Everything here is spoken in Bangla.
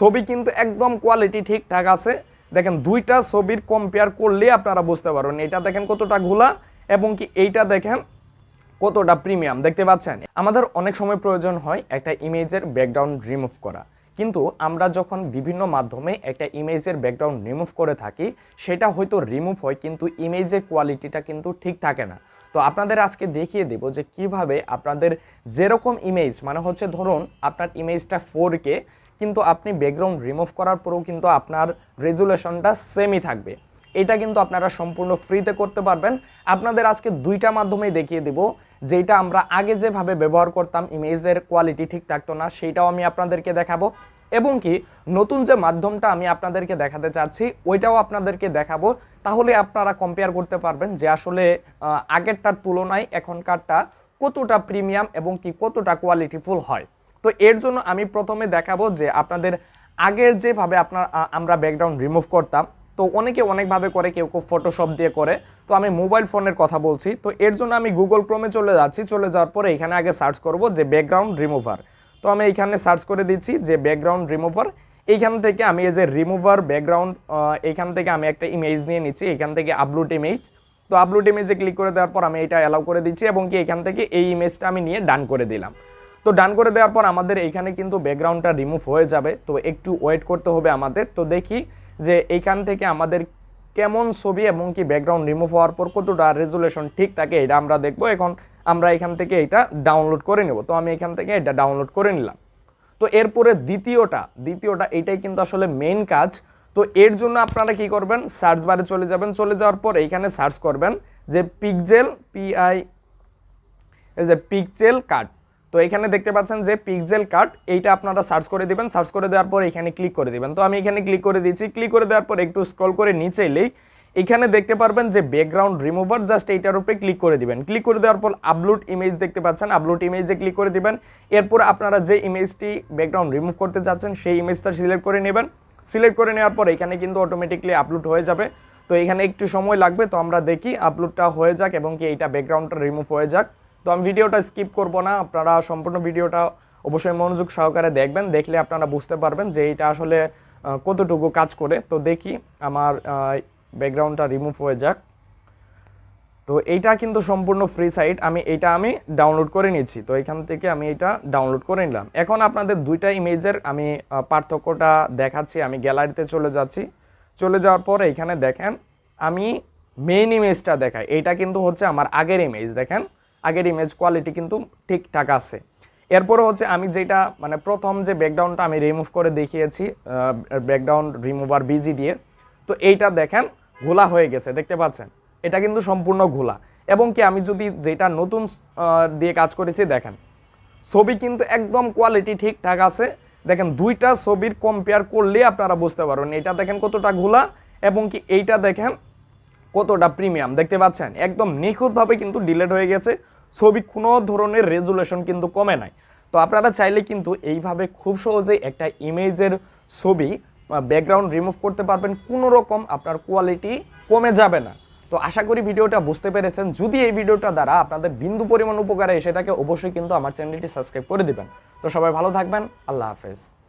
ছবি কিন্তু একদম কোয়ালিটি ঠিকঠাক আছে। দেখেন দুইটা ছবির কম্পেয়ার করলে আপনারা বুঝতে পারবেন এটা দেখেন কতটা ঘোলা এবং কি এইটা দেখেন কতটা প্রিমিয়াম দেখতে পাচ্ছেন? আমাদের অনেক সময় প্রয়োজন হয় একটা ইমেজের ব্যাকগ্রাউন্ড রিমুভ করা। কিন্তু আমরা যখন বিভিন্ন মাধ্যমে একটা ইমেজের ব্যাকগ্রাউন্ড রিমুভ করে থাকি, সেটা হয়তো রিমুভ হয়, কিন্তু ইমেজের কোয়ালিটিটা কিন্তু ঠিক থাকে না। তো আপনাদের আজকে দেখিয়ে দেব যে কীভাবে আপনাদের যেরকম ইমেজ মানে হচ্ছে ধরুন আপনার ইমেজটা ফোর কে কিন্তু আপনি ব্যাকগ্রাউন্ড রিমুভ করার পরেও কিন্তু আপনার রেজুলেশনটা সেমই থাকবে। এটা কিন্তু আপনারা সম্পূর্ণ ফ্রিতে করতে পারবেন। আপনাদের আজকে দুইটা মাধ্যমে দেখিয়ে দেব যেটা আমরা আগে যেভাবে ব্যবহার করতাম, ইমেজের কোয়ালিটি ঠিক থাকতো না, সেইটাও আমি আপনাদেরকে দেখাবো। এবং কি, নতুন যে মাধ্যমটা আমি আপনাদেরকে দেখাতে চাচ্ছি, ওইটাও আপনাদেরকে দেখাবো। তাহলে আপনারা কম্পেয়ার করতে পারবেন যে আসলে আগেরটার তুলনায় এখনকারটা কতটা প্রিমিয়াম এবং কি কতটা কোয়ালিটিফুল হয়। তো এর জন্য আমি প্রথমে দেখাবো যে আপনাদের আগের যেভাবে আপনার আমরা ব্যাকগ্রাউন্ড রিমুভ করতাম, তো অনেকে অনেকভাবে করে, কেউ কেউ ফটোশপ দিয়ে করে। তো আমি মোবাইল ফোনের কথা বলছি। তো এর জন্য আমি গুগল ক্রোমে চলে যাচ্ছি। চলে যাওয়ার পরে এখানে আগে সার্চ করব যে ব্যাকগ্রাউন্ড রিমুভার তো আমি এখানে সার্চ করে দিচ্ছি যে ব্যাকগ্রাউন্ড রিমুভার এইখান থেকে আমি এই যে রিমুভার ব্যাকগ্রাউন্ড এইখান থেকে আমি একটা ইমেজ নিয়ে নিচ্ছি। এখান থেকে আপলোড ইমেজ তো আপলোড ইমেজে ক্লিক করে দেওয়ার পর আমি এটা অ্যালাউ করে দিচ্ছি এবং কি এখান থেকে এই ইমেজটা আমি নিয়ে ডান করে দিলাম। তো ডান করে দেওয়ার পর আমাদের এইখানে কিন্তু ব্যাকগ্রাউন্ডটা রিমুভ হয়ে যাবে। তো একটু ওয়েট করতে হবে আমাদের। তো দেখি যে এইখান থেকে আমাদের কেমন ছবি এবং কি ব্যাকগ্রাউন্ড রিমুভ হওয়ার পর কতটা রেজুলেশন ঠিক থাকে, এটা আমরা দেখব। এখন আমরা এখান থেকে এটা ডাউনলোড করে নেব। তো আমি এখান থেকে এটা ডাউনলোড করে নিলাম। তো এরপরে দ্বিতীয়টা দ্বিতীয়টা এটাই কিন্তু আসলে মেইন কাজ। তো এর জন্য আপনারা কি করবেন? সার্চ বারে চলে যাবেন। চলে যাওয়ার পর এইখানে সার্চ করবেন যে পিকজেল পিআই এই যে পিকজেল কাট তো এখানে দেখতে পাচ্ছেন যে পিকজেল কাট এইটা আপনারা সার্চ করে দিবেন। সার্চ করে দেওয়ার পর এখানে ক্লিক করে দিবেন। তো আমি এখানে ক্লিক করে দিয়েছি। ক্লিক করে দেওয়ার পর একটু স্ক্রল করে নিচে এলেই এখানে দেখতে পারবেন যে ব্যাকগ্রাউন্ড রিমুভার জাস্ট এইটার উপরে ক্লিক করে দিবেন। ক্লিক করে দেওয়ার পর আপলোড ইমেজ দেখতে পাচ্ছেন। আপলোড ইমেজে ক্লিক করে দিবেন। এরপর আপনারা যে ইমেজটি ব্যাকগ্রাউন্ড রিমুভ করতে চাচ্ছেন, সেই ইমেজটা সিলেক্ট করে নেবেন। সিলেক্ট করে নেওয়ার পর এখানে কিন্তু অটোমেটিকলি আপলোড হয়ে যাবে। তো এখানে একটু সময় লাগবে। তো আমরা দেখি আপলোডটা হয়ে যাক এবং কি এইটা ব্যাকগ্রাউন্ডটা রিমুভ হয়ে যাক। তো আমি ভিডিওটা স্কিপ করব না। আপনারা সম্পূর্ণ ভিডিওটা অবশ্যই মনোযোগ সহকারে দেখবেন, দেখলে আপনারা বুঝতে পারবেন যে এইটা আসলে কতটুকু কাজ করে। তো দেখি আমার ব্যাকগ্রাউন্ডটা রিমুভ হয়ে যাক। তো এইটা কিন্তু সম্পূর্ণ ফ্রি সাইট আমি এইটা আমি ডাউনলোড করে নিচ্ছি তো এখান থেকে আমি এটা ডাউনলোড করে নিলাম। এখন আপনাদের দুইটা ইমেজের আমি পার্থক্যটা দেখাচ্ছি। আমি গ্যালারিতে চলে যাচ্ছি। চলে যাওয়ার পরে এখানে দেখেন, আমি মেইন ইমেজটা দেখাই। এইটা কিন্তু হচ্ছে আমার আগের ইমেজ দেখেন। আগের ইমেজ কোয়ালিটি কিন্তু ঠিকঠাক আছে। এরপরে হচ্ছে আমি যেটা মানে প্রথম যে ব্যাকগ্রাউন্ডটা আমি রিমুভ করে দেখিয়েছি ব্যাকগ্রাউন্ড রিমুভার বিজি দিয়ে, তো এইটা দেখেন ঘোলা হয়ে গেছে, দেখতে পাচ্ছেন? এটা কিন্তু সম্পূর্ণ ঘোলা। এবং কি আমি যদি যেটা নতুন দিয়ে কাজ করেছি, দেখেন, ছবি কিন্তু একদম কোয়ালিটি ঠিকঠাক আছে। দেখেন, দুইটা ছবির কম্পেয়ার করলে আপনারা বুঝতে পারবেন, এটা দেখেন কতটা ঘোলা, এবং কি এইটা দেখেন কতটা প্রিমিয়াম দেখতে পাচ্ছেন? একদম নিখুঁতভাবে কিন্তু ডিলেট হয়ে গেছে। ছবি কোনো ধরনের রেজুলেশন কিন্তু কমে নাই। তো আপনারা চাইলে কিন্তু এইভাবে খুব সহজেই একটা ইমেজের ছবি ব্যাকগ্রাউন্ড রিমুভ করতে পারবেন। কোনো রকম আপনার কোয়ালিটি কমে যাবে না। তো আশা করি ভিডিওটা বুঝতে পেরেছেন। যদি এই ভিডিওটা দ্বারা আপনাদের বিন্দু পরিমাণ উপকারে এসে থাকে, অবশ্যই কিন্তু আমার চ্যানেলটি সাবস্ক্রাইব করে দিবেন। তো সবাই ভালো থাকবেন। আল্লাহ হাফেজ।